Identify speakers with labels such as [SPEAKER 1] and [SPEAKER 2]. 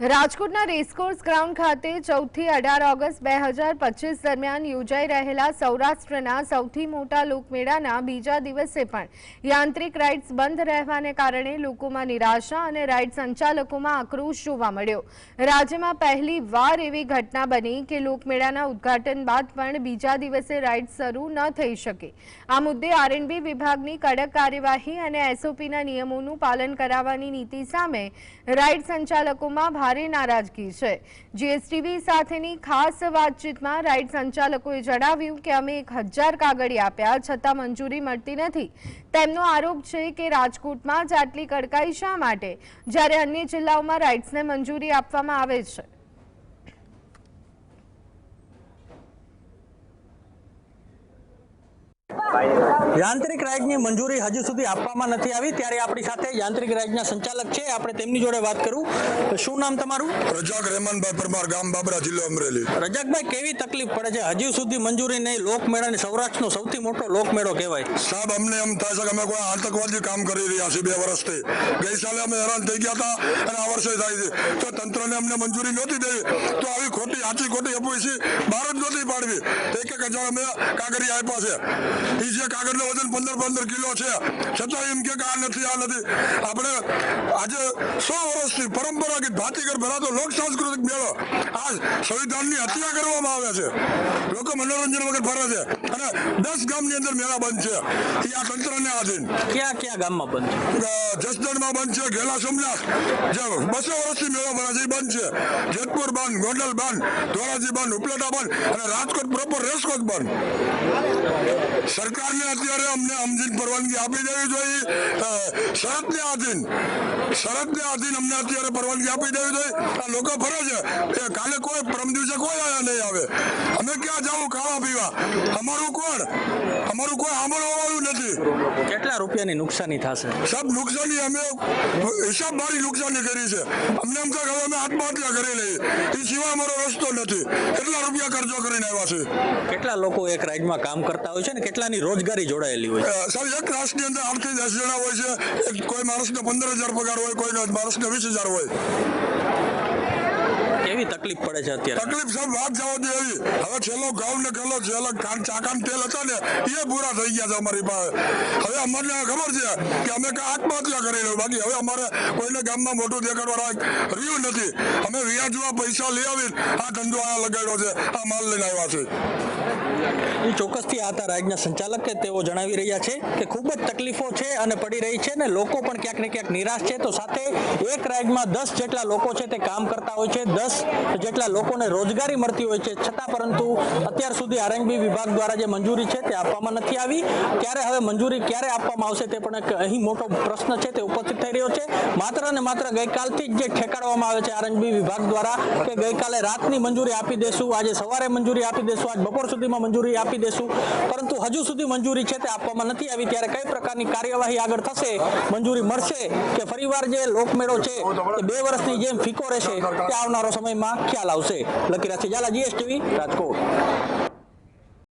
[SPEAKER 1] રાજકોટના racecourse ground ખાતે ચૌદથી અઢાર ઓગસ્ટ બે હજાર પચીસ દરમિયાન યોજાઈ રહેલા સૌરાષ્ટ્રના સૌથી મોટા લોકમેળાના બીજા દિવસે પણ યાંત્રિક રાઇડ્સ બંધ રહેવાને કારણે લોકોમાં નિરાશા અને રાઇડ સંચાલકોમાં આક્રોશ જોવા મળ્યો. રાજ્યમાં પહેલી વાર એવી ઘટના બની કે લોકમેળાના ઉદ્ઘાટન બાદ પણ બીજા દિવસે રાઇડ શરૂ ન થઈ શકે. આ મુદ્દે આરએનબી વિભાગની કડક કાર્યવાહી અને એસઓપીના નિયમોનું પાલન કરાવવાની નીતિ સામે રાઇડ સંચાલકોમાં ભારે નારાજગી છે. જીએસટીવી સાથેની ખાસ વાતચીતમાં રાઇડ સંચાલકોએ જણાવ્યું કે અમે એક હજાર કાગળી આપ્યા, છતાં મંજૂરી મળતી નથી. તેમનો આરોપ છે કે રાજકોટમાં જ આટલી કડકાઈ શા માટે? જ્યારે અન્ય જિલ્લાઓમાં રાઇડ્સને મંજૂરી આપવામાં આવે છે.
[SPEAKER 2] યાંત્રિક રાઇડની મંજૂરી હજુ સુધી આપવામાં નથી આવી. ત્યારે આપણી સાથે યાંત્રિક રાઇડના સંચાલક છે. આપણે તેમની જોડે વાત કરું. શું નામ તમારું?
[SPEAKER 3] રજાક રહેમાનભાઈ પરમાર ગામ બાબરા જિલ્લો અમરેલી.
[SPEAKER 2] રજાકભાઈ કેવી તકલીફ પડે છે? હજુ સુધી મંજૂરી નહીં. લોકમેળાની સૌરાષ્ટ્રનો સૌથી મોટો લોકમેળો કહેવાય.
[SPEAKER 3] સાહેબ અમને એમ થાય છે કે અમે કોઈ આતંકવાદી કામ કરી રહ્યા છીએ બે વર્ષથી. ગઈ સાલે અમે હેરાન થઈ ગયા હતા અને આ વર્ષે થાય છે. તો તંત્રને અમને મંજૂરી નહોતી દેવી. તો આવી ખોટી આચી ખોટી અપોઈસી બહાર જ નહોતી પાડવી. એક એક હજાર અમે કાગળી આપ્યા છે. એ જે કાગળનું વજન પંદર પંદર કિલો છે. છતાં એમ કે આ નથી આ નથી. આપણે આજે સો વર્ષથી પરંપરાગત ભાતીગર ભરાતો લોક સાંસ્કૃતિક મેળો સંવિધાનની હત્યા કરવામાં આવે છે. લોકો મનોરંજન વગર ફરે છે. અને દસ ગામની અંદર મેળા બંધ છે. એ આ તંત્રને આધીન.
[SPEAKER 2] ક્યાં ક્યાં ગામમાં બંધ છે?
[SPEAKER 3] જસદણમાં બંધ છે ઘેલા સોમનાથ. જે બસો વર્ષથી મેળો ભરે છે બંધ છે. જેતપુર બંધ ગોંડલ બંધ ધોરાજી બંધ ઉપલેટા બંધ અને રાજકોટ પ્રોપર રેસકોટ બંધ. સરકારને અત્યારે અમને અમજીન પરવાનગી આપી દેવી જોઈએ. શરતને આધીન. શરતને આધીન અમને અત્યારે પરવાનગી આપી દેવી જોઈએ. આ લોકો ફરે છે. કાલે કોઈ પરમ કોઈ આયા નહીં આવે. અમે ક્યાં જવું ખાવા પીવા. અમારું કોણ? અમારું કોઈ સાંભળવા વાળું નથી.
[SPEAKER 2] કેટલા રૂપિયાની નુકસાની થશે?
[SPEAKER 3] સાહેબ નુકસાની અમે હિસાબ મારી નુકસાની કરી છે. અમને એમ થાય હવે અમે આત્મહત્યા કરી લઈએ. એ સિવાય અમારો રસ્તો નથી. કેટલા રૂપિયા ખર્ચો કરીને આવ્યા છે?
[SPEAKER 2] કેટલા લોકો એક રાજ્યમાં કામ કરતા હોય છે ને? કેટલાની રોજગારી જોડાયેલી હોય
[SPEAKER 3] સાહેબ એક રાષ્ટ્રની અંદર આઠથી દસ જણા હોય છે. કોઈ માણસને પંદર હજાર પગાર હોય કોઈ માણસને વીસ હજાર હોય.
[SPEAKER 2] કેવી તકલીફ પડે છે અત્યારે?
[SPEAKER 3] તકલીફ સાહેબ વાત જવા દે એવી. હવે છેલ્લો ઘઉં ને છેલ્લો છેલ્લો કાન ચાકાન તેલ હતા ને એ પૂરા થઈ ગયા છે અમારી પાસે. હવે અમને ખબર છે કે અમે કઈ આત્મહત્યા કરી લઉં બાકી હવે અમારે કોઈને ગામમાં મોટું દેખાડવા રહ્યું નથી. અમે વ્યાજમાં પૈસા લઈ આવી આ ધંધો આ લગાડ્યો છે આ માલ લઈને આવ્યા છે.
[SPEAKER 2] એ ચોક્કસથી આતા રાઇડના સંચાલક કે તેઓ જણાવી રહ્યા છે કે ખૂબ જ તકલીફો છે અને પડી રહી છે ને લોકો પણ ક્યાંક ને ક્યાંક નિરાશ છે. તો સાથે એક રાઇડમાં દસ જેટલા લોકો છે તે કામ કરતા હોય છે. દસ જેટલા લોકોને રોજગારી મળતી હોય છે, છતાં પરંતુ અત્યાર સુધી આરએનબી વિભાગ દ્વારા જે મંજૂરી છે તે આપવામાં નથી આવી. ત્યારે હવે મંજૂરી ક્યારે આપવામાં આવશે તે પણ એક અહીં મોટો પ્રશ્ન છે, તે ઉપસ્થિત થઈ રહ્યો છે. માત્ર ને માત્ર ગઈકાલથી જ જે ઠેકાડવામાં આવે છે આરએનબી વિભાગ દ્વારા કે ગઈકાલે રાતની મંજૂરી આપી દેશું, આજે સવારે મંજૂરી આપી દેશું, આજ બપોર સુધીમાં મંજૂરી આપી દેશું. પરંતુ હજુ સુધી મંજૂરી છે તે આપવામાં નથી આવી. ત્યારે કઈ પ્રકારની કાર્યવાહી આગળ થશે, મંજૂરી મળશે કે ફરીવાર જે લોકમેળો છે બે વર્ષની જેમ ફીકો રહેશે, તે આવનારો સમયમાં ખ્યાલ આવશે. લખી રાખશે ઝાલા જીએસટીવી રાજકોટ.